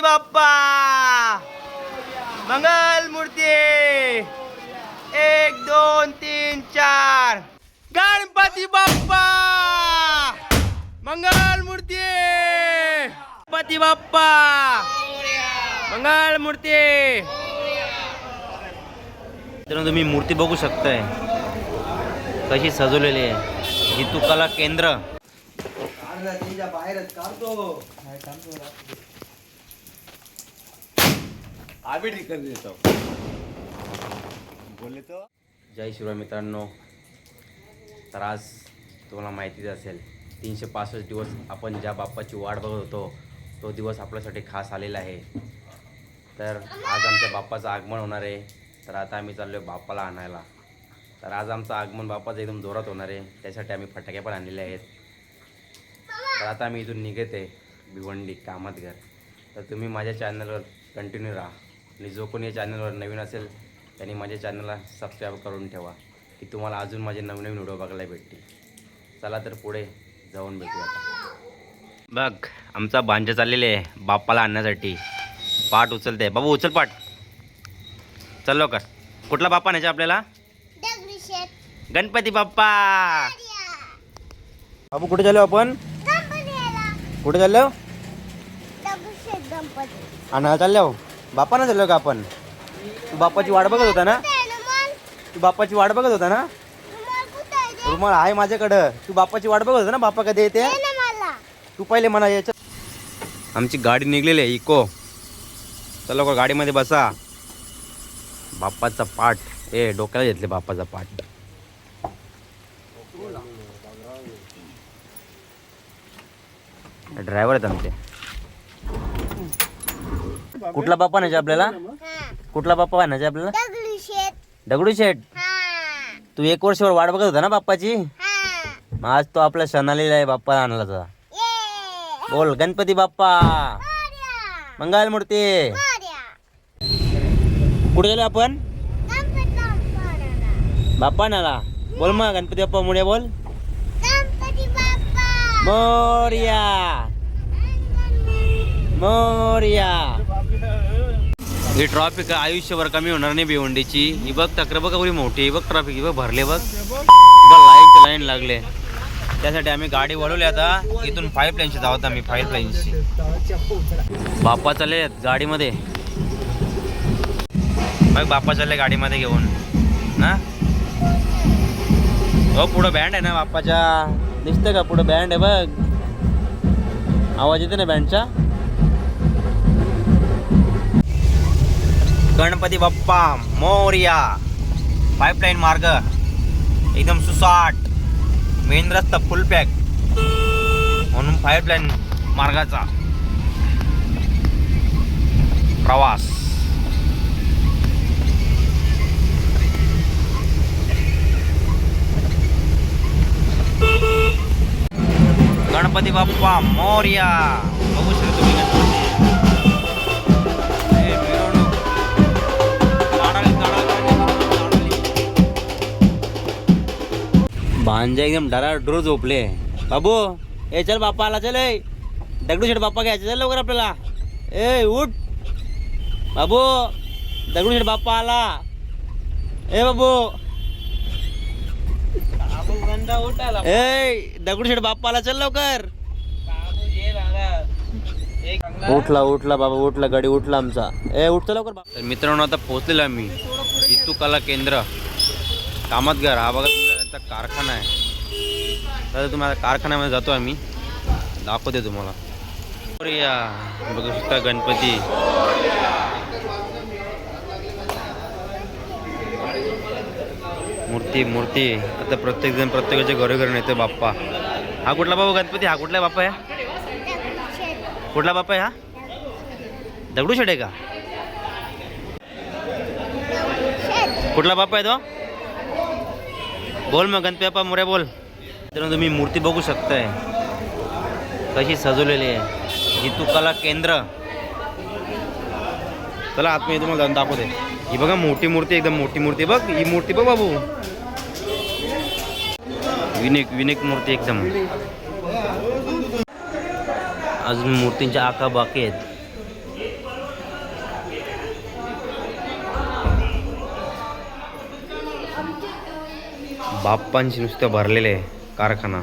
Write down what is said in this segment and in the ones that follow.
गणपती बाप्पा! मंगल मूर्ती! एक दोन तीन चार! गणपती बाप्पा! मंगल मूर्ती! गणपती बाप्पा! मंगल मूर्ती! तर तुम्ही मूर्ती बघू शकताय. कशी सजवलेली आहे. जितू कला केंद्र. बाहेरच काढतो. आम्ही ठिकाण देतो. बोलले तो. जय शिवराय मित्रांनो. तर आज तुम्हाला माहितीच असेल तीनशे पासष्ट दिवस आपण ज्या बाप्पाची वाट बघत होतो तो दिवस आपल्यासाठी खास आलेला आहे. तर आज आमच्या बाप्पाचं आगमन होणार आहे. तर आता आम्ही चाललो आहे बाप्पाला आणायला. तर आज आमचं आगमन बाप्पाचं एकदम जोरात होणार आहे. त्यासाठी आम्ही फटाके पण आणलेले आहेत. तर आता आम्ही इथून निघत आहे भिवंडी कामतघर. तर तुम्ही माझ्या चॅनलवर कंटिन्यू राहा. आणि जो कोणी या चॅनलवर नवीन असेल त्यांनी माझ्या चॅनलला सबस्क्राईब करून ठेवा की तुम्हाला अजून माझे नवीन नवीन व्हिडिओ बघायला भेटतील. चला तर पुढे जाऊन भेटूया आता. बघ आमचा भांजा चाललेले आहे बाप्पाला आणण्यासाठी. पाठ उचलते. बाबू उचल पाठ. चल लवकर. कुठला बाप्पा न्यायचा आपल्याला? गणपती बाप्पा. बाबू कुठे चाललो आपण. कुठे चाललो? आणायला चाललो. बाप्पा ना चाललो का आपण? तू बाप्पाची वाट बघत होता ना? तू बाप्पाची वाट बघत होता ना? रुमाल आहे ते? रुमाल आहे माझ्याकडं. तू बाप्पाची वाट बघत होता ना बाप्पा कधी येते? दे ना मला. तू पहिले म्हणा याच्या आमची गाडी निघलेली आहे इको. चला लवकर गाडीमध्ये बसा. बाप्पाचा पाठ. ए डोक्याला घेतले बाप्पाचा पाठ. ड्रायव्हर आहेत आमचे. कुठला बाप्पा नाही आपल्याला? हा. कुठला बाप्पा आणायचा आपल्याला? दगडूशेठ दगडू शेठ? हा. तू एक वर्षभर वाट बघत होता ना बाप्पाची? हा. मग आज तो आपला सण आलेला आहे बाप्पा आणला ये. बोल गणपती बाप्पा. मोरया. मंगल मूर्ती. मोरया. कुठे गेलो आपण? गणपती बाप्पा. नाला बोल मग गणपती बाप्पा मुळे बोल. गणपती बाप्पा. मोर्या. मोर्या. ही ट्रॉफिक आयुष्यभर कमी होणार नाही भिवंडीची. ही बघ तक्र बघा एवढी मोठी. बघ ट्रॉफिक ही बघ भरले बघ. लाईन लाईन लागले. त्यासाठी आम्ही गाडी वळवली आता. इथून फाईव्ह लाईनची जावत आम्ही फाईव्ह लाईनची बाप्पा चालले गाडीमध्ये. बघ बाप्पा चालले गाडीमध्ये घेऊन. ना हो पुढं बँड आहे ना बाप्पाच्या दिसतं का पुढं बँड आहे बघ. आवाज येते ना बँडचा गणपती बाप्पा मोर्या पाईपलाईन मार्ग एकदम सुसाट मेन रस्ता फुल पॅक म्हणून पाईपलाईन मार्गाचा प्रवास. गणपती बाप्पा मोर्या. बघू शकता तुम्ही मांजा एकदम डराडूर झोपले. बाबू ए चल बाप्पा आला चल ए. दगडूशेठ बाप्पा घ्यायचा चल लवकर आपल्याला. ए उठ. बाबू दगडूशेठ बाप्पा आला ए बाबू. ए दगडूशेठ बाप्पा आला चल लवकर. उठला उठला बाबा उठला गाडी उठला आमचा. ए उठतो लवकर. तर मित्रांनो आता पोहोचलेलो आम्ही. जितू कला केंद्र. कामतगार हा बघा त्यांचा कारखाना आहे. तर तुम्हाला कारखान्यामध्ये जातो आम्ही. दाखवते तुम्हाला. या. बघू शकता गणपती. मूर्ती मूर्ती. आता प्रत्येक जण प्रत्येकाच्या घरोघरी नेतो बाप्पा. हा कुठला बाबा गणपती? हा कुठला बाप्पा आहे कुठला बाप्पा आहे हा दगडूशेठ आहे का? कुठला बाप्पा आहे तो? बोल मग गणपती बाप्पा मोऱ्या बोल. तर तुम्ही मूर्ती बघू शकताय. कशी सजवलेली आहे. जितू कला केंद्र. चला आत्म तुम्हाला जाऊन दाखवते. ही बघा मोठी मूर्ती एकदम मोठी मूर्ती. बघ ही मूर्ती बघ बाबू. विनेक विनेक मूर्ती एकदम. अजून मूर्तींच्या आका बाकी आहेत. बाप्पांशी नुसतं भरलेले आहे कारखाना.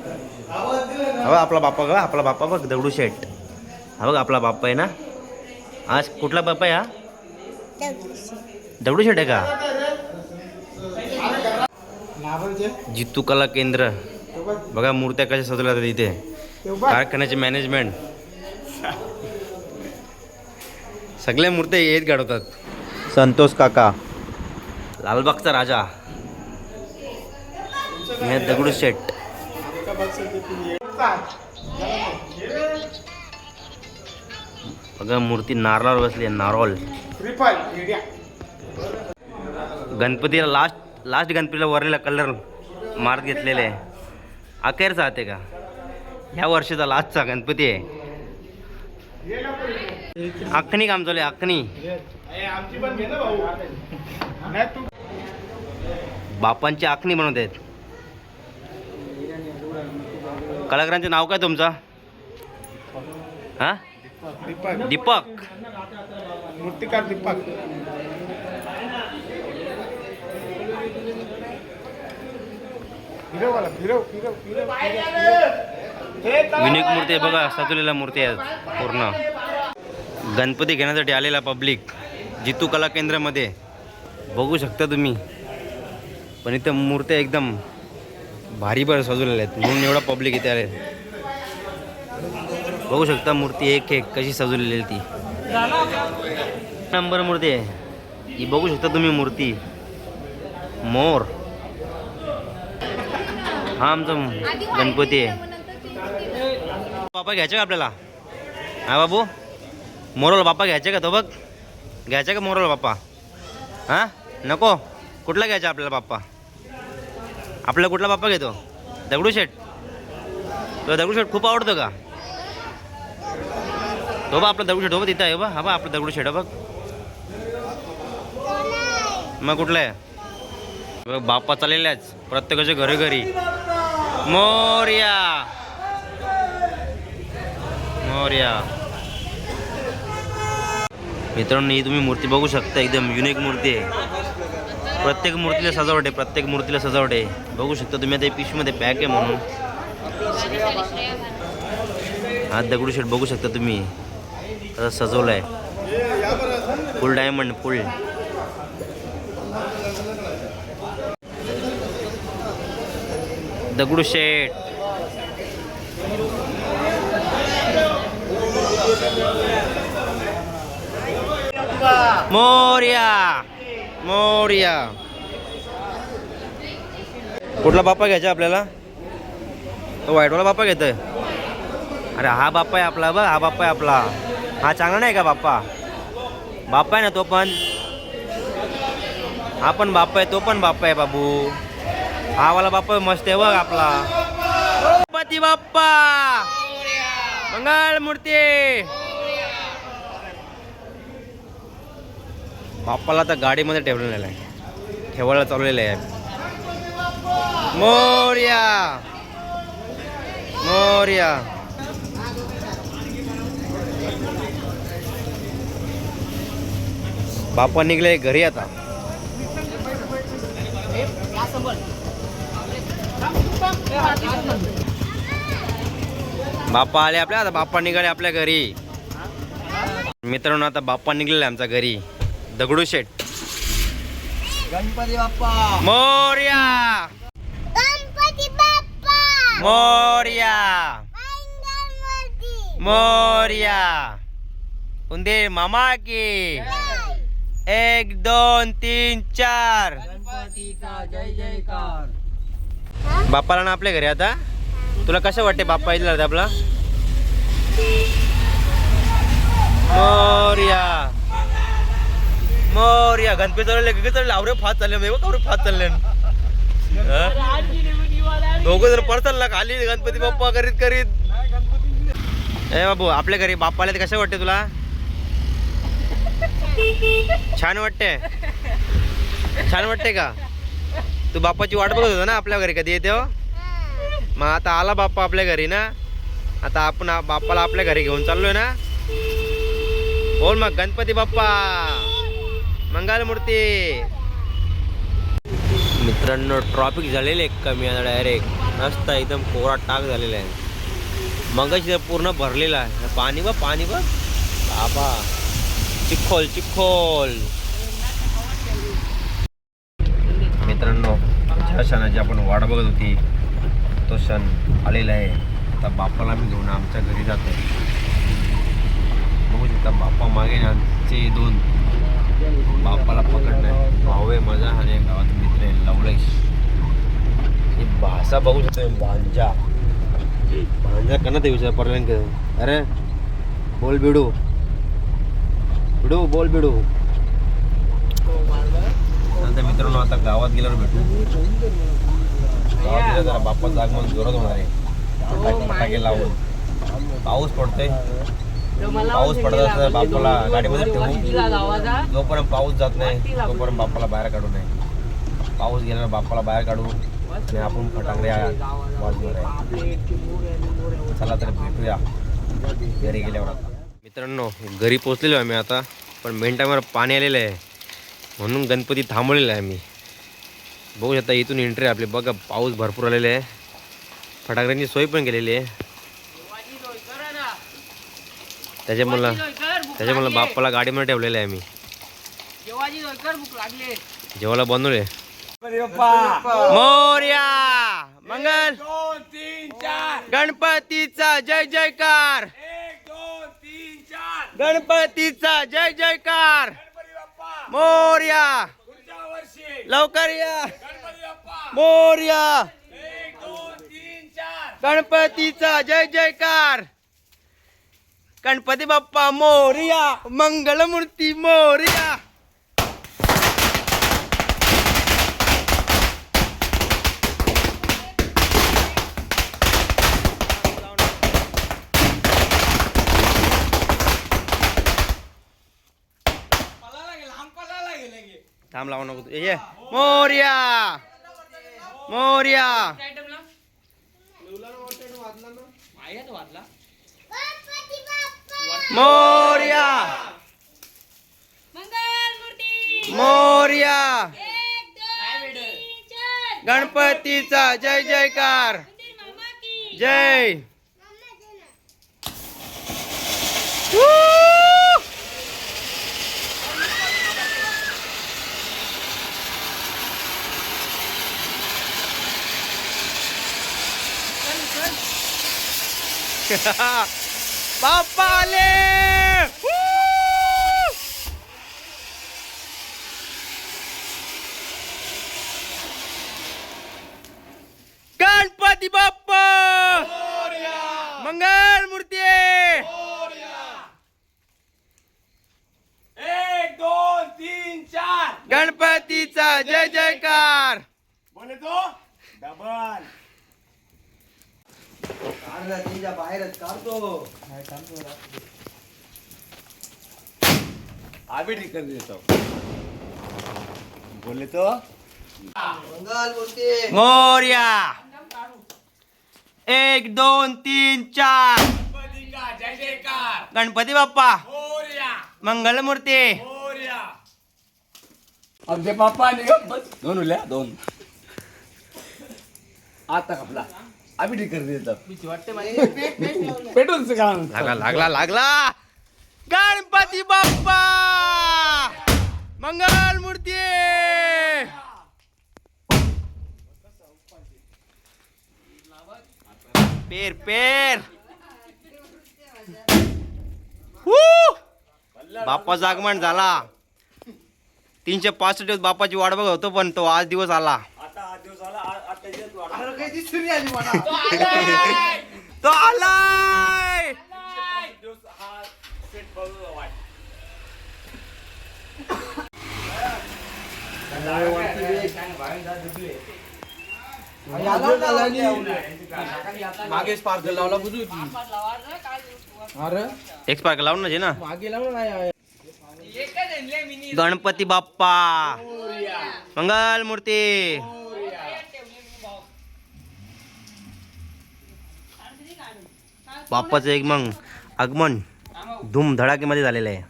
हा बघ आपला बाप्पा ग आपला बाप्पा बघ दगडू शेट हा बघ आपला बाप्पा आहे ना? आज कुठला बाप्पा आहे हा? दगडूशेठ दगडू शेट आहे का? जितू कला केंद्र. बघा मूर्त्या कशा सजवल्या जातात इथे. कारखान्याचे मॅनेजमेंट सगळ्या मूर्त्या येत घडवतात संतोष काका. लालबागचा राजा. दगडू शेट बघा मूर्ती नारळावर बसली आहे नारळ. गणपतीला लास्ट लास्ट गणपतीला वरलेला कलर मारत घेतलेले आहे. अखेरचा आहे का? ह्या वर्षीचा लास्टचा गणपती आहे. अखनी काम चालू आहे अखनी. बापांची आखणी बनवत आहेत. कलाकारांचं नाव काय तुमचं? हा? दीपक. मूर्तिकार दीपक. फिरव फिरव युनिक मूर्ती आहे बघा सजवलेल्या मूर्ती आहेत पूर्ण. गणपती घेण्यासाठी आलेला पब्लिक जितू कला केंद्रामध्ये. बघू शकता तुम्ही. पण इथं मूर्त्या एकदम भारी भर सजवलेल्या आहेत. म्हणून एवढा पब्लिक इथे आले बघू शकता मूर्ती एक एक कशी सजवलेली आहे ती. नंबर मूर्ती आहे. ही बघू शकता तुम्ही मूर्ती. मोर. हा आमचा गणपती आहे. बापा घ्यायचं का आपल्याला? हा बाबू. मोरोला बापा घ्यायचे का तो बघ? घ्यायचा का मोरोला बाप्पा? हां? नको. कुठला घ्यायचा आपल्याला बाप्पा? आपला कुठला बाप्पा घेतो? दगडूशेठ तो दगडूशेठ खूप आवडतो का? तो बा आपला दगडूशेठ हो बा तिथं आहे. बा हा बा आपला दगडूशेठ बघ. मग कुठला आहे? बघ, बाप्पा चाललेलाच प्रत्येकाच्या घरोघरी मोर्या. मोर्या. मित्रांनो ही तुम्ही मूर्ती बघू शकता एकदम युनिक मूर्ती आहे. प्रत्येक मूर्तीला सजावट आहे प्रत्येक मूर्तीला सजावट आहे. बघू शकता तुम्ही आता पिशवीमध्ये पॅक आहे म्हणून. हा दगडूशेठ बघू शकता तुम्ही. आता सजवला आहे फुल डायमंड फुल दगडूशेठ मोर्या मोर्या कुठला बाप्पा घ्यायचा आपल्याला? तो व्हाईटवाला बाप्पा घेतोय. अरे हा बाप्पा आहे आपला बघ हा बाप्पा आहे आपला. हा चांगला नाही का बाप्पा? बाप्पा आहे ना तो पण. हा पण बाप्पा आहे तो पण बाप्पा आहे बाबू. हा वाला बाप्पा मस्त आहे बघ आपला. गणपती बाप्पा. मंगळ मूर्ती बाप्पाला आता गाडीमध्ये ठेवलेलं आहे. ठेवायला चाललेलं आहे. मोर्या! मोर्या! बाप्पा निघले घरी आता. बाप्पा आले आपल्या आता बाप्पा निघाले आपल्या घरी. मित्रांनो आता बाप्पा निघलेला आमच्या घरी. दगडूशेठ गणपती बाप्पा. मोर्या. गणपती बाप्पा. मोर्या. मंगलमूर्ती मोर्या. उंदीर मामा की. एक दोन तीन चार. गणपतीचा जय जयकार. बाप्पाला ना आपल्या घरी आता? तुला कसं वाटते बाप्पा आता आपला? मोर्या. मोर्या गणपती चालले की चालले? आवरे फात चालले मी आवरे फात चालले. दोघं जर पडचाल ना खाली गणपती बाप्पा करीत करीत. ए बाबू आपल्या घरी बाप्पाला कसं वाटते तुला? छान वाटते? छान वाटते का? तू बाप्पाची वाट बघत होता ना आपल्या घरी कधी येते हो? मग आता आला बाप्पा आपल्या घरी ना? आता आपण बाप्पाला आपल्या घरी घेऊन चाललोय ना? बोल मग गणपती बाप्पा. मंगलमूर्ती मित्रांनो ट्रॉफिक झालेलं आहे कमी आता डायरेक्ट मस्त एकदम कोरा टाक झालेला आहे. मगाशी पूर्ण भरलेला आहे. पाणी बा पाणी बा बाबा. चिखोल चिखोल. मित्रांनो ज्या क्षणाची आपण वाट बघत होती तो क्षण आलेला आहे. आता बापाला मी घेऊन आमच्या घरी जातो बघू शकता बाप्पा मागे आमचे दोन बापाला पकडणं भाऊ आहे माझा आणि गावात मित्र आहे लवलेश. ही भाषा बघू शकतो भांजा. भांजा कना ते विचार पर्यंत अरे बोल बिडू. बिडू बोल बिडू. नंतर मित्रांनो आता गावात गेल्यावर भेटू. गावात गेलं जरा बाप्पाचं आगमन जोरात होणार आहे. लावून. पाऊस पडतोय. पाऊस पडत असला बाप्पाला गाडीमध्ये ठेवू. जोपर्यंत पाऊस जात नाही तोपर्यंत बाप्पाला बाहेर काढू नये. पाऊस गेल्यावर बाप्पाला बाहेर काढू. आणि आपण फटाकडे आहे चला तर भेटूया. घरी गेल्यावर मित्रांनो घरी पोचलेलो आहे आम्ही आता पण मेन टायमावर पाणी आलेलं आहे. म्हणून गणपती थांबवलेला आहे मी बघू शकता इथून एंट्री आपली. बघा पाऊस भरपूर आलेला आहे. फटाकड्यांची सोय पण केलेली आहे. त्याच्यामुळं त्याच्यामुळं बाप्पाला गाडीमध्ये ठेवलेलं आहे मी जेवायला बनवले मोर्या! मंगल! गणपतीचा जय जयकार! गणपतीचा जय जयकार! मोर्या! लवकर या! गणपती बाप्पा. मोर्या! गणपतीचा जय जयकार! गणपती बाप्पा मोर्या मंगलमूर्ती मोर्या. थांब लावू नको तू. ये मोर्या. मोर्या. मोर्या. मोर्या. गणपतीचा जय जयकार. मंदिर मामा की. जय. मम्मा दे ना बाप्पा आले गणपती बाप्पा मंगल मूर्ती एक दोन तीन चार गणपतीचा जय जयकार बोले तो डबल ठीक कर देतो. बोले तो? मोर्या. एक दोन तीन चार. गणपती का जय जयकार. गणपती बाप्पा. मोरया. मंगलमूर्ती मोरया. आमचे बस दोन उरल्या? दोन. आता कपला आम्ही ठीक कर देतो. पेटून काम लागला लागला लागला. गणपती बाप्पा! मंगल मूर्ती! पेर पेर! हू! बाप्पाचं आगमन झाला. तीनशे पासष्ट दिवस बाप्पाची वाट बघत होतो पण तो आज दिवस आला. तो आलाय! मागे स्पार्क लावला बुजू अरे? एक स्पार्क लावून ना ना. मागे लावला नाही गणपती बाप्पा. मंगल मूर्ती बाप्पाचं एक मग आगमन. धूमधडाकेमध्ये झालेलं आहे.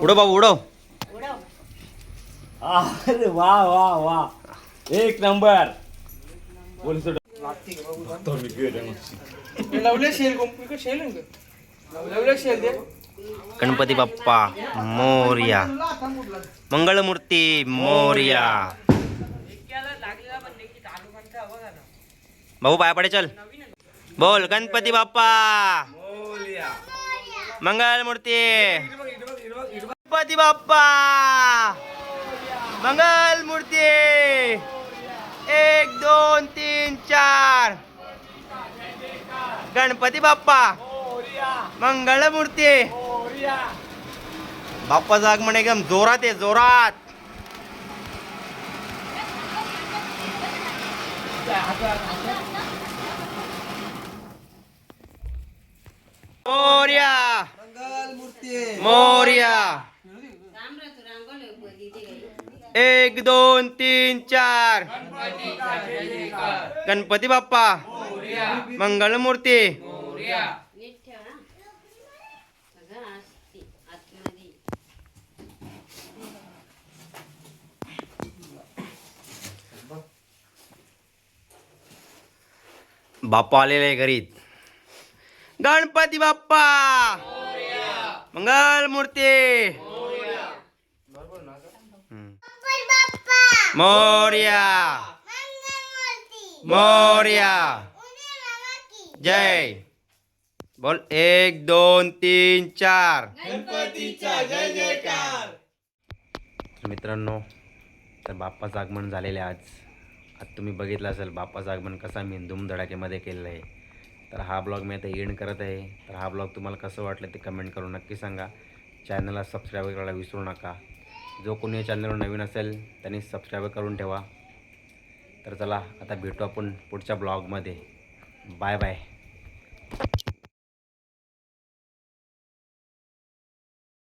उडव बाबू उडव. अरे वा वा वा. एक नंबर. लवले शेल शेल शेल दे. गणपती बाप्पा मोर्या. मंगळमूर्ती मोर्या. भाऊ पाया पडे चल. बोल गणपती बाप्पा. मंगळमूर्ती. गणपती बाप्पा. मंगलमूर्ती एक दोन तीन चार. गणपती बाप्पा. मंगळमूर्ती. बाप्पाचं आगमन एकदम जोरात आहे जोरात. मोर्या. मोर्या. एक दोन तीन चार. गणपती बाप्पा. मंगलमूर्ती. बाप्पा आलेले आहे घरी गणपती बाप्पा! मंगलमूर्ती हम्म. मोर्या! मोर्या! जय! बोल एक दोन तीन चार. तर मित्रांनो तर बाप्पाचं आगमन झालेलं आज. आज तुम्ही बघितलं असेल बाप्पाचं आगमन कसा मी धुमधडाकेमध्ये केलेलं आहे. तर हा ब्लॉग मी आता एंड करत आहे. तर हा ब्लॉग तुम्हाला कसं वाटलं ते कमेंट करून नक्की सांगा. चॅनलला सबस्क्राईब करायला विसरू नका. जो कोणी या चॅनलवर नवीन असेल त्यांनी सबस्क्राईब करून ठेवा. तर चला आता भेटू आपण पुढच्या ब्लॉगमध्ये. Bye bye